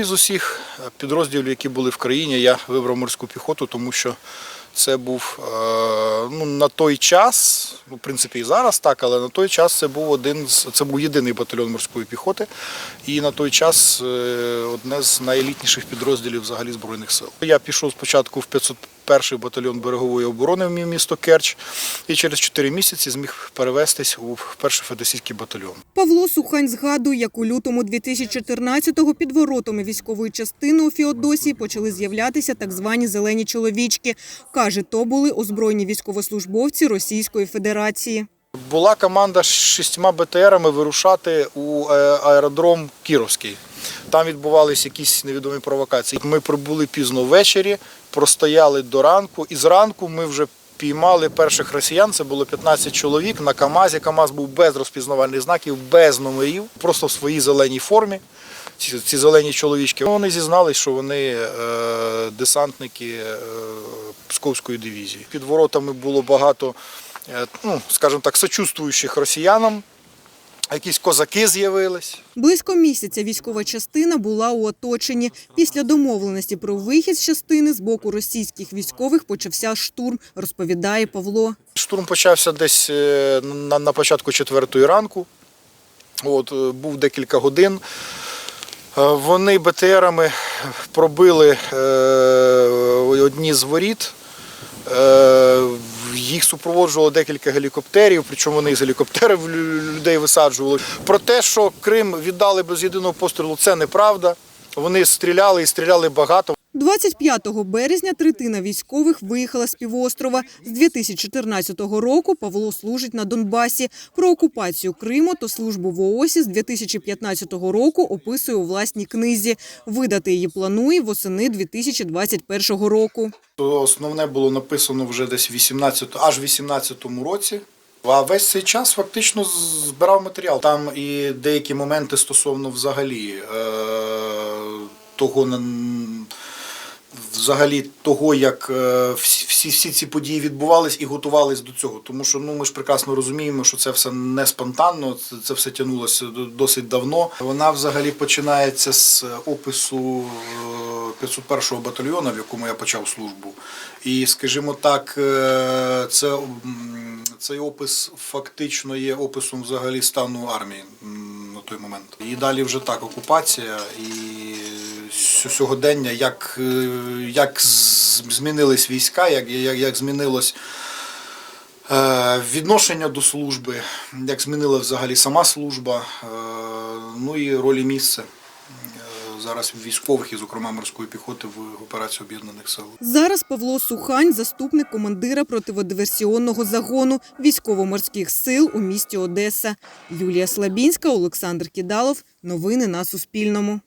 Із усіх підрозділів, які були в країні, я вибрав морську піхоту, тому що це був е, ну, на той час, ну, в принципі, і зараз так, але на той час це був один з це був єдиний батальйон морської піхоти, і на той час е, одне з найелітніших підрозділів взагалі збройних сил. Я пішов спочатку в 501 батальйон берегової оборони в місто Керч, і через 4 місяці зміг перевестись у перший федосійський батальйон. Павло Сухань згадує, як у лютому 2014-го під воротами військової частини у Феодосії почали з'являтися так звані зелені чоловічки. Каже, то були озброєні військовослужбовці Російської Федерації. Була команда з шістьма БТРами вирушати у е, аеродром Кіровський. Там відбувалися якісь невідомі провокації. Ми прибули пізно ввечері, простояли до ранку, і зранку ми вже піймали перших росіян. Це було 15 чоловік на КАМАЗі. КАМАЗ був без розпізнавальних знаків, без номерів, просто в своїй зеленій формі. Ці, ці зелені чоловічки. Вони зізнались, що вони е, десантники е, Псковської дивізії. Під воротами було багато, е, ну, скажімо так, сочувствуючих росіянам. Якісь козаки з'явились. Близько місяця військова частина була у оточенні. Після домовленості про вихід з частини з боку російських військових почався штурм, розповідає Павло. Штурм почався десь е, на, початку четвертої ранку. От, е, був декілька годин. Е, Вони БТРами пробили одні з воріт. Їх супроводжувало декілька гелікоптерів, причому вони з гелікоптерів людей висаджували. Про те, що Крим віддали без єдиного пострілу, це неправда. Вони стріляли і стріляли багато. 25 березня третина військових виїхала з півострова. З 2014 року Павло служить на Донбасі. Про окупацію Криму та службу в ООСі з 2015 року описує у власній книзі. Видати її планує восени 2021 року. Основне було написано вже десь 18, аж в 18-му році. А весь цей час фактично збирав матеріал. Там і деякі моменти стосовно взагалі е, того взагалі того, як е, всі, всі, ці події відбувались і готувались до цього. Тому що ну ми ж прекрасно розуміємо, що це все не спонтанно, це, все тягнулося досить давно. Вона взагалі починається з опису е, 501-го батальйону, в якому я почав службу. І, скажімо так, е, це, цей опис фактично є описом взагалі стану армії на той момент. І далі вже так, окупація і сю- сьогодення, як, е, як змінились війська, як, як, як змінилось е, відношення до служби, як змінила взагалі сама служба, е, ну і ролі місце е, зараз військових і, зокрема, морської піхоти в операції Об'єднаних Сил. Зараз Павло Сухань, заступник командира противодиверсіонного загону військово-морських сил у місті Одеса. Юлія Слабінська, Олександр Кідалов. Новини на Суспільному.